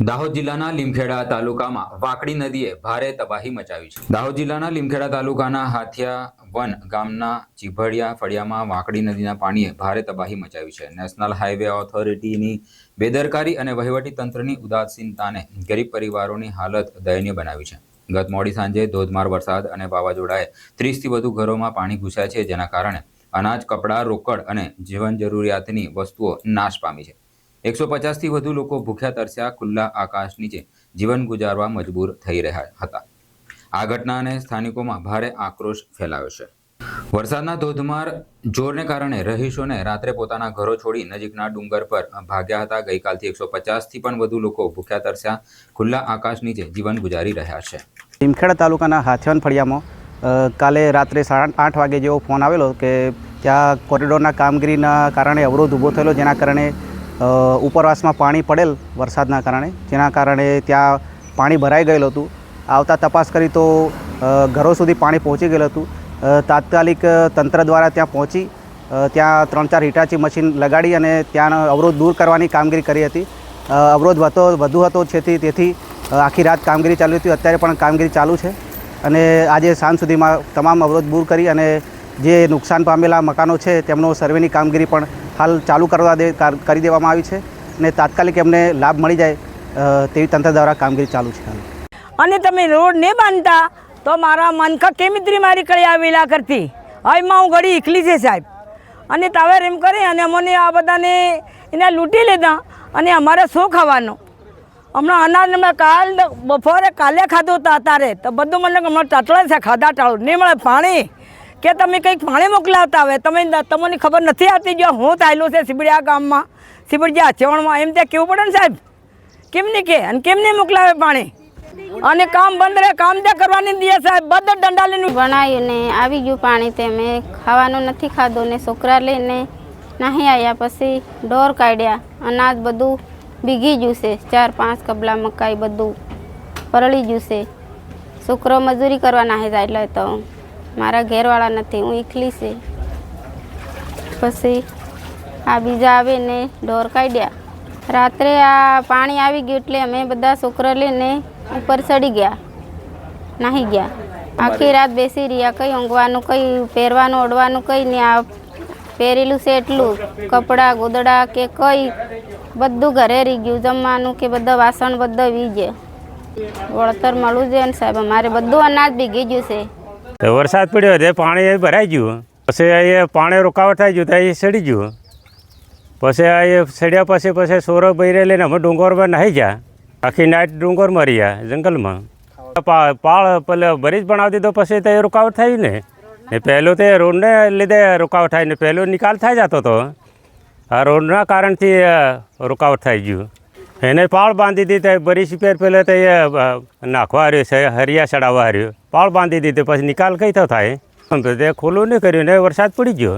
દાહોદ જિલ્લાના લીમખેડા તાલુકામાં વાકડી નદીએ ભારે તબાહી મચાવી છે. દાહોદ જિલ્લાના લીમખેડા તાલુકાના હાથિયા વન ગામના ચીભડિયા ફળિયામાં વાકડી નદીના પાણીએ ભારે તબાહી મચાવી છે. નેશનલ હાઈવે ઓથોરિટીની બેદરકારી અને વહીવટી તંત્રની ઉદાસીનતાને ગરીબ પરિવારોની હાલત દયનીય બનાવી છે. ગત મોડી સાંજે ધોધમાર વરસાદ અને વાવાઝોડાએ ત્રીસથી વધુ ઘરોમાં પાણી ઘૂસ્યા છે, જેના કારણે અનાજ, કપડાં, રોકડ અને જીવન જરૂરિયાતની વસ્તુઓ નાશ પામી છે. એકસો પચાસથી વધુ લોકો ભૂખ્યા તરસ્યા ખુલ્લા આકાશ નીચે જીવન ગુજારવા મજબૂર થઈ રહ્યા હતા. આ ઘટનાને સ્થાનિકોમાં ભારે આક્રોશ ફેલાયો છે. વરસાદના ધોધમાર જોરને કારણે રહીશોને રાત્રે પોતાના ઘરો છોડી નજીકના ડુંગર પર ભાગ્યા હતા. ગઈકાલથી એકસો પચાસથી પણ વધુ લોકો ભૂખ્યા તરસ્યા ખુલ્લા આકાશ નીચે જીવન ગુજારી રહ્યા છે. ટીમખેડા તાલુકાના હાથિયાન ફળિયામાં કાલે રાત્રે સાડા આઠ વાગે જેવો ફોન આવેલો કે ત્યાં કોરિડોરના કામગીરીના કારણે અવરોધ ઊભો થયેલો, જેના કારણે ઉપરવાસમાં પાણી પડેલ વરસાદના કારણે, જેના કારણે ત્યાં પાણી ભરાઈ ગયેલું હતું. આવતા તપાસ કરી તો ઘરો સુધી પાણી પહોંચી ગયેલું હતું. તાત્કાલિક તંત્ર દ્વારા ત્યાં પહોંચી ત્યાં ત્રણ ચાર હિટાચી મશીન લગાડી અને ત્યાંનો અવરોધ દૂર કરવાની કામગીરી કરી હતી. અવરોધ વધતો, વધુ હતો છેથી તેથી આખી રાત કામગીરી ચાલુ હતી. અત્યારે પણ કામગીરી ચાલુ છે અને આજે સાંજ સુધીમાં તમામ અવરોધ દૂર કરી અને જે નુકસાન પામેલા મકાનો છે, તેમનો સર્વેની કામગીરી પણ હાલ ચાલુ કરવા દે કાર- દેવામાં આવી છે અને તાત્કાલિક એમને લાભ મળી જાય તેવી તંત્ર દ્વારા કામગીરી ચાલુ છે અને તમે રોડ નહીં બાંધતા તો મારા મનકા કેમિત્રી મારી કરી આવેલા કરતી હવેમાં હું ઘડી એકલી છે સાહેબ. અને તાવેર એમ કરી અને અમને આ બધાને એને લૂંટી લીધા અને અમારે શું ખાવાનું? હમણાં અનાજ હમણાં કાલ બપોરે કાલે ખાધું હતું અત્યારે તો બધું મને હમણાં ટટલે છે, ખાધા ટાળું. નહીં મળે પાણી કે તમે કંઈક પાણી મોકલાવતા હવે તમે તમને ખબર નથી આવતી જો હું થયેલું છે સિબડિયા ગામમાં? સિબડિયા ચવણમાં એમ ત્યાં કેવું પડે ને સાહેબ? નહીં કે? અને કેમ નહીં મોકલાવે પાણી? અને કામ બંધ રહે, કામ ત્યાં કરવાની દે સાહેબ, બધા દંડા લઈને ભણાવીને આવી ગયું પાણી તે મેં ખાવાનું નથી ખાધું ને છોકરા લઈને નાહી આવ્યા પછી ઢોર કાઢ્યા, અનાજ બધું ભીગી ગયું છે, ચાર પાંચ કબલા મકાઈ બધું પરળી ગયું છે. છોકરો મજૂરી કરવા નાહી જાય એટલે તો મારા ઘેરવાળા નથી, હું એકલી છે. પછી આ બીજા આવીને ઢોર કાઢ્યા. રાત્રે આ પાણી આવી ગયું એટલે અમે બધા છોકરા લઈને ઉપર ચડી ગયા, નાહી ગયા. આખી રાત બેસી રહ્યા, કઈ ઊંઘવાનું, કઈ પહેરવાનું, ઓઢવાનું, કઈ નહીં. આ પહેરેલું છે એટલું. કપડાં, ગોદડા કે કઈ, બધું ઘરે રહી ગયું. જમવાનું કે બધા વાસણ બધા વી ગયા વળતર મળવું જોઈએ ને સાહેબ. અમારે બધું અનાજ ભીગી ગયું છે. તો વરસાદ પડ્યો તે પાણી ભરાઈ ગયું. પછી અહીંયા પાણી રોકાવટ થઈ ગયું તો અહીં સડી ગયું. પછી અહીં સડ્યા પછી પછી સોરો બૈરે લઈને અમે ડુંગરમાં નાહી ગયા. આખી નાઈટ ડુંગરમાં રહ્યા જંગલમાં. પા- પાળ પેલે ભરી જ દીધો તો પછી તો એ રોકાવટ થઈ ને. એ પહેલું તે રોડને લીધે રોકાવટ થાય ને પહેલો નિકાલ થઈ જતો હતો આ રોડના કારણથી રોકાવટ થઈ ગયું. એને પાળ બાંધી દીધી બરી સિપેર પહેલે તો એ નાખવા હાર્યો છે, હરિયા ચડાવવા હાર્યો. પાળ બાંધી દીધી, પછી નિકાલ કઈ તો થાય? તે ખુલ્લું નહીં કર્યું ને વરસાદ પડી ગયો.